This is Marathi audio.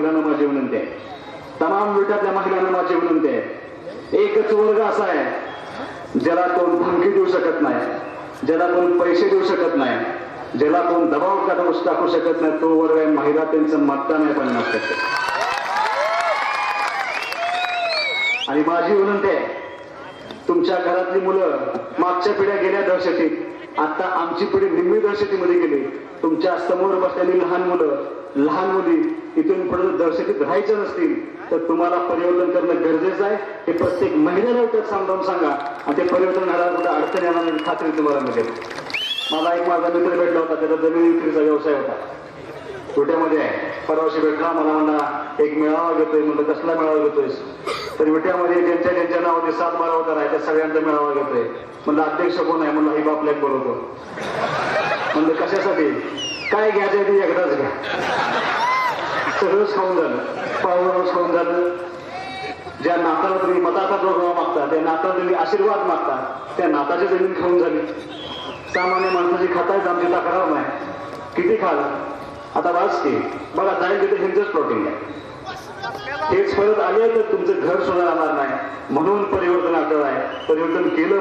महिलांना माझी विनंती आहे. तमाम विटातल्या महिलांना माझी विनंती आहे. एकच वर्ग असा आहे ज्याला कोण धमकी देऊ शकत नाही ज्याला कोण पैसे देऊ शकत नाही ज्याला कोण दबाव टाकू टाकू शकत नाही तो वर्ग आहे महिला त्यांचं मतदान आहे पन्नास टक्के. आणि माझी विनंती आहे तुमच्या घरातली मुलं मागच्या पिढ्या गेल्या दहशतीत आता आमची पिढी निम्मी दहशतीमध्ये गेली. तुमच्यासमोर बसलेली लहान मुलं लहान मुली इथून पुढे दहशतीत राहायचं नसतील तर तुम्हाला परिवर्तन करणं गरजेचं आहे. हे प्रत्येक महिन्याला त्यात समजावून सांगा. आणि ते परिवर्तन घडायला कुठे अडचण येणार नाही खात्री तुम्हाला मिळेल. मला एक माझा मित्र भेटला होता त्याचा जमीन विक्रीचा व्यवसाय होता. विट्यामध्ये आहे. परवाशी भेटला मला म्हणला एक मेळावा घेतोय. म्हणलं कसला मेळावा घेतोयस? तर विट्यामध्ये ज्यांच्या ज्यांच्या नावाचे सात बारा होता आहे त्या सगळ्यांचा मेळावा घेतोय. म्हणलं अध्यक्ष कोण आहे? म्हणलं ही बापल्याक बोलवतो म्हणलं कशासाठी? काय घ्यायचं ते एकदाच घ्या. सगळंच खाऊन झालं. पावरच खाऊन झालं. ज्या नाताला तुम्ही मताचा प्रभाव मागता त्या नाताला तुम्ही आशीर्वाद मागता त्या नाताची जमीन खाऊन झाली. सामान्य माणसाची खातायच आमची तक्रार नाही. किती खाल? आता वाच की. बघा जाईल तिथे हिंदच प्रोटीन आहे. हेच परत आले तर तुमचं घर सुद्धा राहणार नाही. म्हणून परिवर्तन आठवड आहे. परिवर्तन केलं